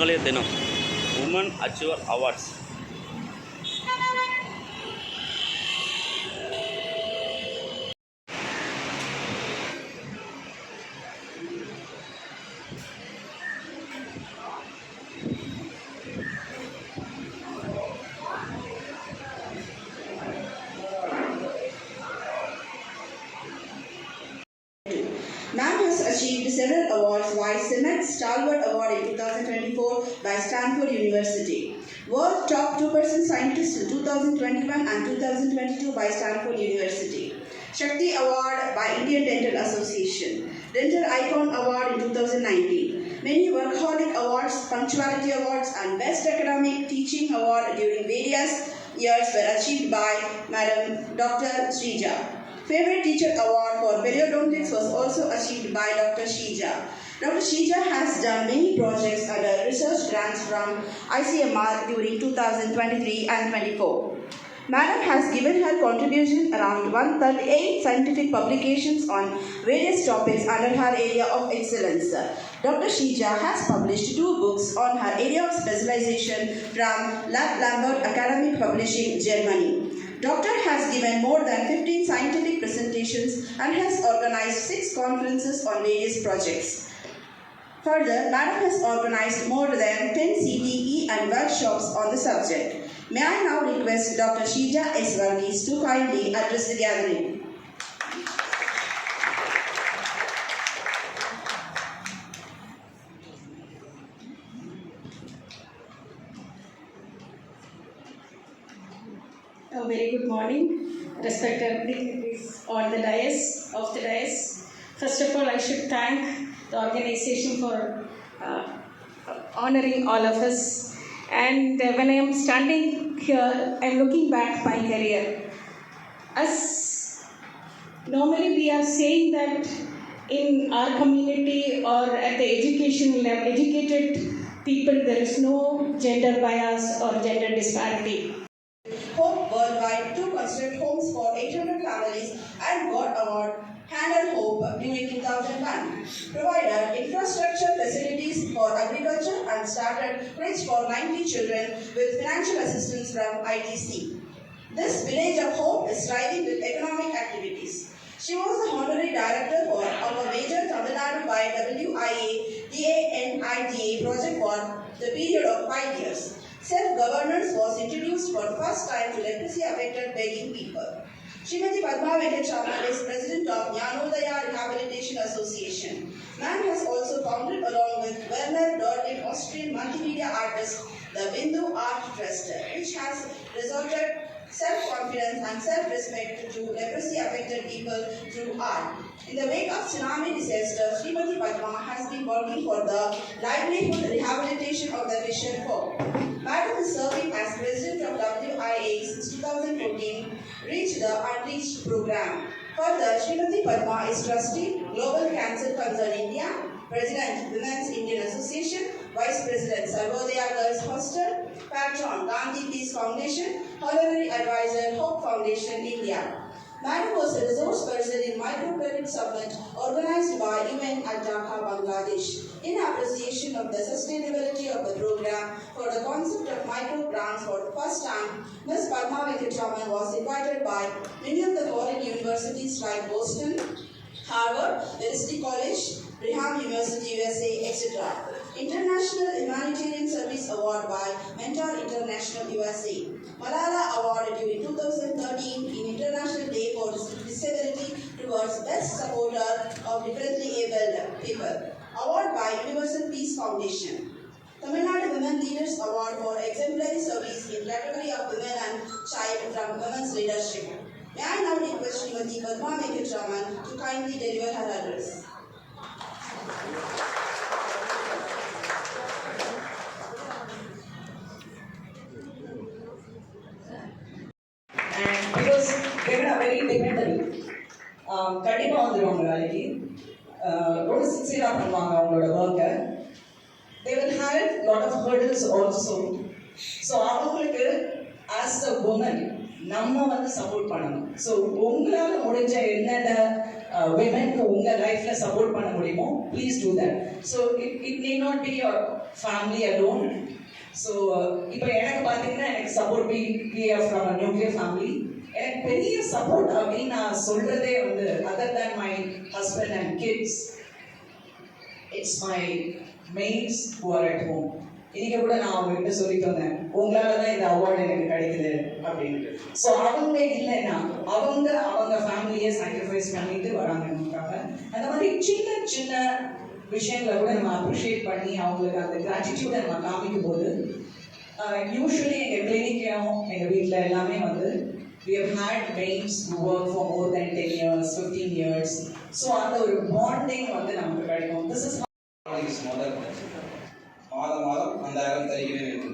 ಮಗಳೇ ದಿನ woman achiever awards Top 2% Scientist in 2021 and 2022 by Stanford University, Shakti Award by Indian Dental Association, Dental Icon Award in 2019, many Workaholic Awards, Punctuality Awards and Best Academic Teaching Award during various years were achieved by Madam Dr. Srija. Favorite Teacher Award for Periodontics was also achieved by Dr. Shija. Dr. Shija has done many projects under uh, research grants from ICMR during 2023 and 24. Madam has given her contribution around 138 scientific publications on various topics under her area of excellence. Dr. Shija has published two books on her area of specialization from Lab Lambert Academic Publishing, Germany. Doctor has given more than 15 scientific presentations and has organized six conferences on various projects. Further, Madam has organized more than 10 CTE and workshops on the subject. May I now request Dr. Shija S. To kindly address the gathering. A very good morning, respected dignitaries on the dais of the dais. First of all, I should thank the organization for uh, honoring all of us. And uh, when I am standing here, I am looking back my career. As normally we are saying that in our community or at the education level, educated people, there is no gender bias or gender disparity. Hope Worldwide to construct homes for 800 families and got award during 2001. Provided infrastructure facilities for agriculture and started Bridge for 90 children with financial assistance from ITC. This village of hope is thriving with economic activities. She was the honorary director for our major Tamil Nadu by WIA DANIDA project for the period of five years. Self-governance was introduced for the first time to leprosy-affected begging people. Srimati Padma Venkatraman is president of Jnanodaya Rehabilitation Association. Man has also founded along with Werner Dorlin Austrian multimedia artist the Bindu Art Trust, which has resulted self-confidence and self-respect to leprosy-affected people through art. In the wake of tsunami disaster, Srimati Padma has been working for the livelihood rehabilitation of the fisher folk. Madam is serving as president of WIA since 2014, Reach the Unreached program. Further, Srimati Padma is trustee, Global Cancer Concern India, President, Women's Indian Association, Vice President, Sarvodaya Girls Hostel, Patron, Gandhi Peace Foundation, Honorary Advisor, Hope Foundation, India. Madam was a resource person in Microcredit Summit organized by UN at Dhaka, Bangladesh, in appreciation of the sustainability of the program for the concept of micro grants for the first time. Ms. Padma Venkatraman was invited by many of the foreign universities like Boston, Harvard, Wellesley College, Brigham University, USA, etc. International Humanitarian Service Award by Mentor International USA. Malala Award during 2013 in International Day for Disability towards Best Supporter of Differently Abled People. Award by Universal Peace Foundation. Tamil Nadu Women Leaders Award for exemplary service in category of women and child from women's leadership. May I now request Srimati Padma Venkatraman to kindly deliver her address. They technical கண்டிப்பாக வந்துடுவாங்க வேலைக்கு. ரொம்ப சின்சியராக பண்ணுவாங்க அவங்களோட ஒர்க்கை they will have lot of hurdles also so அவங்களுக்கு as a woman நம்ம வந்து சப்போர்ட் பண்ணணும். ஸோ உங்களால் முடிஞ்ச என்னென்ன விமென்க்கு உங்கள் லைஃப்பில் சப்போர்ட் பண்ண முடியுமோ please do that so it it need not be your family alone so இப்போ எனக்கு பார்த்தீங்கன்னா எனக்கு support be be from nuclear family எனக்கு பெரிய சப்போர்ட் அப்படின்னு நான் சொல்றதே வந்து other than my husband and kids it's my maids who are at home இன்னைக்கு கூட நான் அவங்ககிட்ட சொல்லிட்டு வந்தேன் உங்களால தான் இந்த அவார்டு எனக்கு கிடைக்குது அப்படின்ட்டு ஸோ அவங்க இல்லைன்னா அவங்க அவங்க ஃபேமிலியை சாக்ரிஃபைஸ் பண்ணிட்டு வராங்க நமக்காக. அந்த மாதிரி சின்ன சின்ன விஷயங்களை கூட நம்ம அப்ரிஷியேட் பண்ணி அவங்களுக்கு அந்த கிராட்டிடியூடை நம்ம காமிக்கும் போது யூஸ்வலி எங்கள் கிளினிக்கையும் எங்கள் வீட்டில் எல்லாமே வந்து we have had maids who work for more than 10 years 15 years. So அந்த ஒரு பாண்டிங் வந்து நமக்கு கிடைக்கும். திஸ் இஸ் முதல் மாதம் மாதம் அந்தாயிரம் தருகிறேன் என்று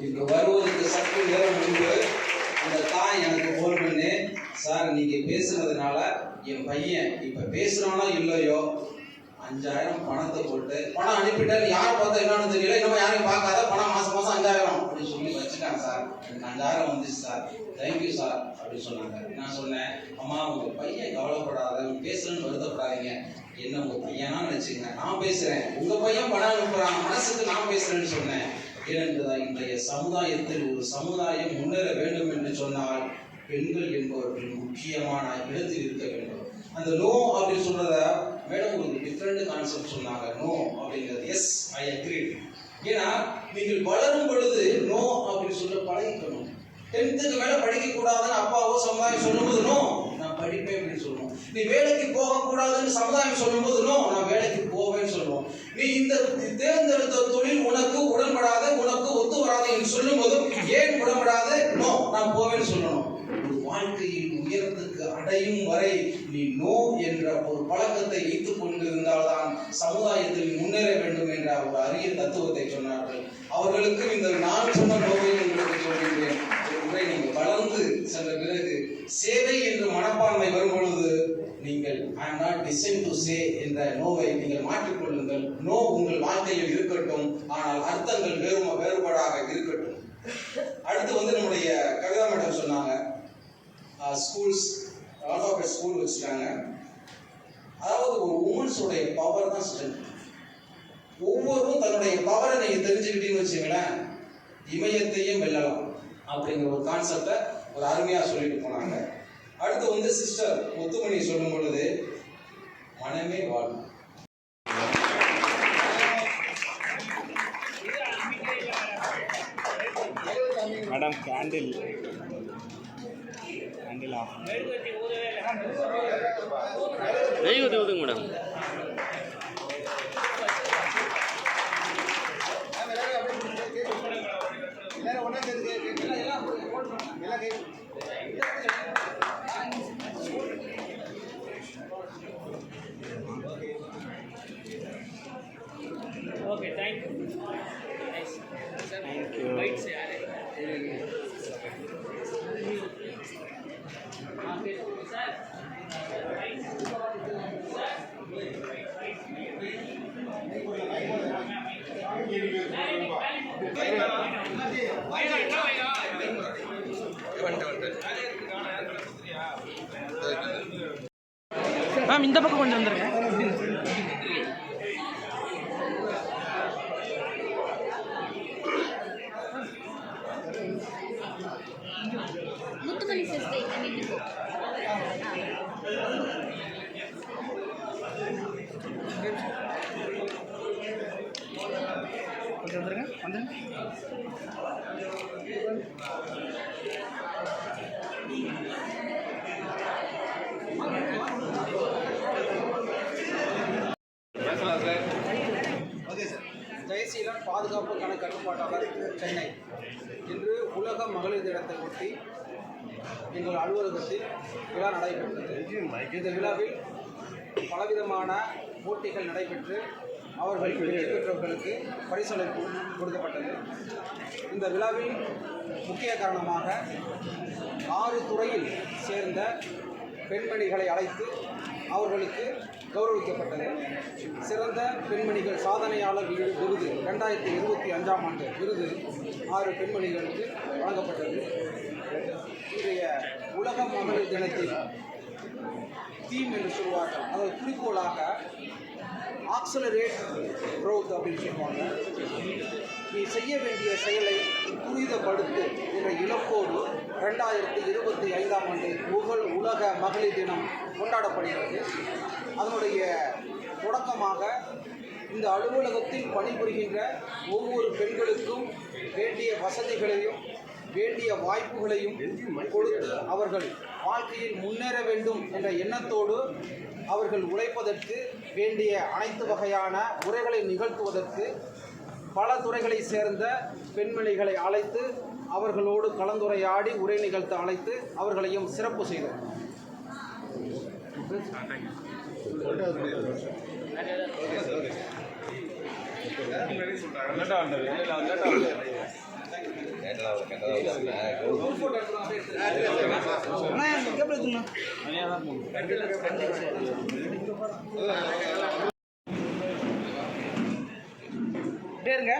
இங்கு வருவதற்கு சற்று நேரம் முன்பு அந்த தாய் எனக்கு ஃபோன் பண்ணி சார் நீங்க பேசுனதுனால என் பையன் இப்ப பேசுறானோ இல்லையோ? அஞ்சாயிரம் பணத்தை போட்டு பணம் அனுப்பிட்டாரு யார் பார்த்தா என்னன்னு தெரியல இன்னும் யாரையும் பார்க்காத பணம் அஞ்சாயிரம் அப்படின்னு சொல்லி வச்சுட்டாங்க சார். எனக்கு அஞ்சாயிரம் வந்துச்சு சார் தேங்க்யூ சார் அப்படின்னு சொன்னாங்க. நான் சொன்னேன் அம்மா உங்க பையன் கவலைப்படாத உங்க பேசுறேன்னு வருத்தப்படாதீங்க. என்ன உங்க பையனா நினைச்சுங்க நான் பேசுறேன். உங்க பையன் பணம் அனுப்புறான். மனசுக்கு நான் பேசுறேன்னு சொன்னேன். ஏனென்றதா இன்றைய சமுதாயத்தில் ஒரு சமுதாயம் முன்னேற வேண்டும் என்று சொன்னால் பெண்கள் என்பவர்கள் முக்கியமான இடத்தில் இருக்க வேண்டும். அந்த நோ அப்படின்னு சொல்றத மேடம் ஒரு டிஃப்ரெண்ட் கான்செப்ட் சொன்னாங்க. நோ அப்படிங்கிறது எஸ் ஐ அக்ரி ஏன்னா நீங்கள் வளரும் பொழுது நோ அப்படின்னு சொல்ல பழகிக்கணும். டென்த்துக்கு மேல படிக்க கூடாதுன்னு அப்பாவோ சமுதாயம் சொல்லும்போது நோ நான் படிப்பேன் அப்படின்னு சொல்லுவோம். நீ வேலைக்கு போக கூடாதுன்னு சமுதாயம் சொல்லும்போது நோ நான் வேலைக்கு போவேன்னு சொல்லுவோம். நீ இந்த தேர்ந்தெடுத்த தொழில் உனக்கு உடன்படாத உனக்கு ஒத்து வராது என்று சொல்லும் போதும் ஏன் உடன்படாத? நோ நான் போவேன்னு சொல்லணும். வாழ்க்கையில் உயரத்துக்கு அடையும் வரை நீ நோ என்ற ஒரு பழக்கத்தை வைத்துக் கொண்டிருந்தால்தான் சமுதாயத்தில் முன்னேற வேண்டும் என்ற ஒரு அரிய தத்துவத்தை சொன்னார்கள். அவர்களுக்கு இந்த நான் சொன்ன நோவை உங்களுக்கு சொல்கின்றேன். ஒரு முறை நீங்கள் வளர்ந்து சென்ற பிறகு சேவை என்ற மனப்பான்மை வரும் பொழுது நீங்கள் I am not design to say என்ற நோவை நீங்கள் மாற்றிக்கொள்ளுங்கள். நோ உங்கள் வாழ்க்கையில் இருக்கட்டும் ஆனால் அர்த்தங்கள் வேறு வேறுபாடாக இருக்கட்டும். அடுத்து வந்து நம்முடைய கவிதா மேடம் சொன்னாங்க ஸ்கூல்ஸ் ஆல்பாபெட் ஸ்கூல் வச்சுட்டாங்க அதாவது ஒரு உமன்ஸோடைய பவர் தான் ஸ்ட்ரென்த் ஒவ்வொருவரும் தன்னுடைய பவரை நீங்கள் தெரிஞ்சுக்கிட்டீங்கன்னு வச்சுங்களேன் இமயத்தையும் வெல்லலாம் அப்படிங்கிற ஒரு கான்செப்டை ஒரு அருமையாக சொல்லிட்டு போனாங்க. அடுத்து வந்து சிஸ்டர் முத்துமணி சொல்லும் பொழுது மனமே வாழும் மேடம் கேண்டில் கேண்டில் ஆஃப் நெய் ஊற்றி ஊற்றுங்க thank you. Nice. Thank you. Wait, say, Alex. Okay, sir. Ma'am இந்த பக்கம் கொஞ்சம் வந்துருங்க முத்துமணி சிஸ்டர் இங்க நின்னுக்கோ கொஞ்சம் வந்துருங்க வந்துருங்க ஜெயசீலன் பாதுகாப்புக்கான கட்டுப்பாட்டாளர் சென்னை. இன்று உலக மகளிர் தினத்தை ஒட்டி எங்கள் அலுவலகத்தில் விழா நடைபெற்றது. இந்த விழாவில் பலவிதமான போட்டிகள் நடைபெற்று அவர்கள் வெற்றி பெற்றவர்களுக்கு பரிசளிப்பு கொடுக்கப்பட்டது. இந்த விழாவில் முக்கிய காரணமாக ஆறு துறையில் சேர்ந்த பெண்மணிகளை அழைத்து அவர்களுக்கு கௌரவிக்கப்பட்டது. சிறந்த பெண்மணிகள் சாதனையாளர் விருது ரெண்டாயிரத்தி இருபத்தி அஞ்சாம் ஆண்டு விருது ஆறு பெண்மணிகளுக்கு வழங்கப்பட்டது. இன்றைய உலக மகளிர் தினத்தில் தீம் என்று சொல்வார்கள். அதாவது குறிக்கோளாக ஆக்சலரேட் க்ரோத் அப்படின்னு சொல்லுவாங்க நீ செய்ய வேண்டிய செயலை துரிதப்படுத்து. என்ற இலக்கோடு ரெண்டாயிரத்தி இருபத்தி ஐந்தாம் ஆண்டு உகழ் உலக மகளிர் தினம் கொண்டாடப்படுகிறது. அதனுடைய தொடக்கமாக இந்த அலுவலகத்தில் பணிபுரிகின்ற ஒவ்வொரு பெண்களுக்கும் வேண்டிய வசதிகளையும் வேண்டிய வாய்ப்புகளையும் கொடுத்து அவர்கள் வாழ்க்கையில் முன்னேற வேண்டும் என்ற எண்ணத்தோடு அவர்கள் உழைப்பதற்கு வேண்டிய அனைத்து வகையான உரைகளை நிகழ்த்துவதற்கு பல துறைகளை சேர்ந்த பெண்மணிகளை அழைத்து அவர்களோடு கலந்துரையாடி உரை நிகழ்த்த அழைத்து அவர்களையும் சிறப்பு செய்தோம். அண்ணா பேருங்க